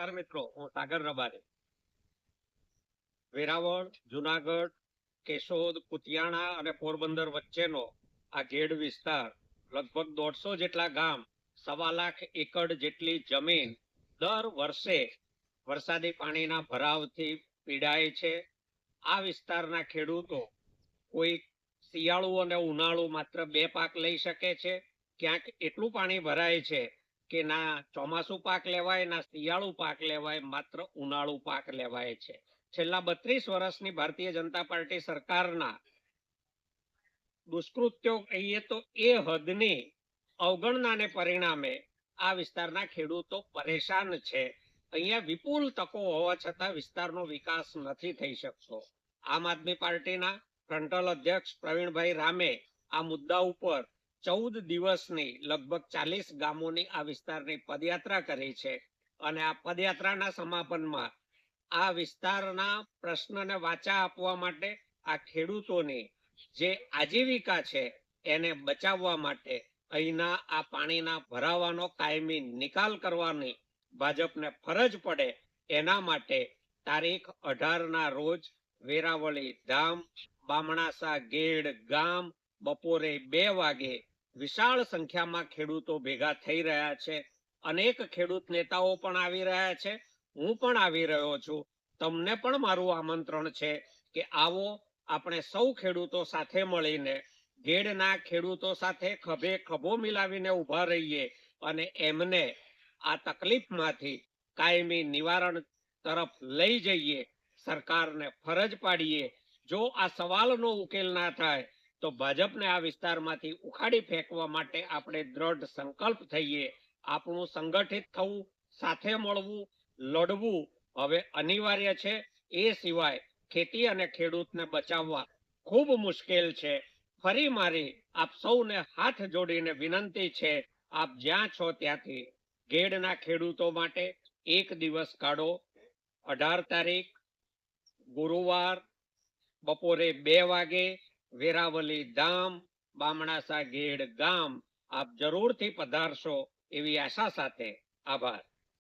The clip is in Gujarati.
નમસ્કાર મિત્રો, હું સાગર રબારી. વેરાવળ, જુનાગઢ, કેશોદ, કુતિયાણા અને પોરબંદર વચ્ચેનો આ ગેડ વિસ્તાર લગભગ દોઢસો જેટલા ગામ, સવા લાખ એકડ જેટલી જમીન દર વર્ષે વરસાદી પાણીના ભરાવથી પીડાય છે. આ વિસ્તારના ખેડૂતો કોઈ શિયાળુ અને ઉનાળુ માત્ર બે પાક લઈ શકે છે. ક્યાંક એટલું પાણી ભરાય છે કે ના ચોમાસુ પાક લેવાય, ના શિયાળુ પાક લેવાય, માત્ર ઉનાળુ પાક લેવાય છે. છેલ્લા બત્રીસ વર્ષની ભારતીય જનતા પાર્ટી સરકારના દુષ્કૃત્યો કહીએ તો એ હદની અવગણનાને પરિણામે આ વિસ્તારના ખેડૂતો પરેશાન છે. અહીંયા વિપુલ તકો હોવા છતાં વિસ્તારનો વિકાસ નથી થઈ શકતો. આમ આદમી પાર્ટીના ફ્રન્ટલ અધ્યક્ષ પ્રવીણભાઈ રામે આ મુદ્દા ઉપર ચૌદ દિવસની લગભગ ચાલીસ ગામોની આ વિસ્તારની પદયાત્રા કરી છે. અને આ પદયાત્રાના સમાપનમાં આ વિસ્તારના પ્રશ્નને વાચા આપવા માટે આ ખેડૂતોની જે આજીવિકા છે એને બચાવવા માટે અહીંના આ પાણીના ભરાવાનો કાયમી નિકાલ કરવાની ભાજપને ફરજ પડે એના માટે તારીખ અઢારના રોજ વેરાવળી ધામ, બામણાસા ગેડ ગામ બપોરે બે વાગે વિશાળ સંખ્યામાં ખેડૂતો ભેગા થઈ રહ્યા છે. અનેક ખેડૂત નેતાઓ પણ આવી રહ્યા છે. હું પણ આવી રહ્યો છું. તમને પણ મારું આમંત્રણ છે કે આવો આપણે સૌ ખેડૂતો સાથે મળીને ગેડના ખેડૂતો સાથે ખભે ખભો મિલાવીને ઊભા રહીએ અને એમને આ તકલીફમાંથી કાયમી નિવારણ તરફ લઈ જઈએ. સરકારને ફરજ પાડીએ. જો આ સવાલનો ઉકેલ ના થાય તો ભાજપને આ વિસ્તારમાંથી ઉખાડી ફેંકવા માટે આપણે દ્રઢ સંકલ્પ થઈએ, આપણું સંગઠિત થવું, સાથે મળવું, લડવું હવે અનિવાર્ય છે. એ સિવાય ખેતી અને ખેડૂતને બચાવવા ખૂબ મુશ્કેલ છે. ફરી મારી આપ સૌને હાથ જોડીને વિનંતી છે, આપ જ્યાં છો ત્યાંથી ગેડના ખેડૂતો માટે એક દિવસ કાઢો. અઢાર તારીખ ગુરુવાર બપોરે બે વાગે વેરાવલી ધામ બામણાસા ગેડ ગામ. આપ જરૂરથી પધારશો એવી આશા સાથે આભાર.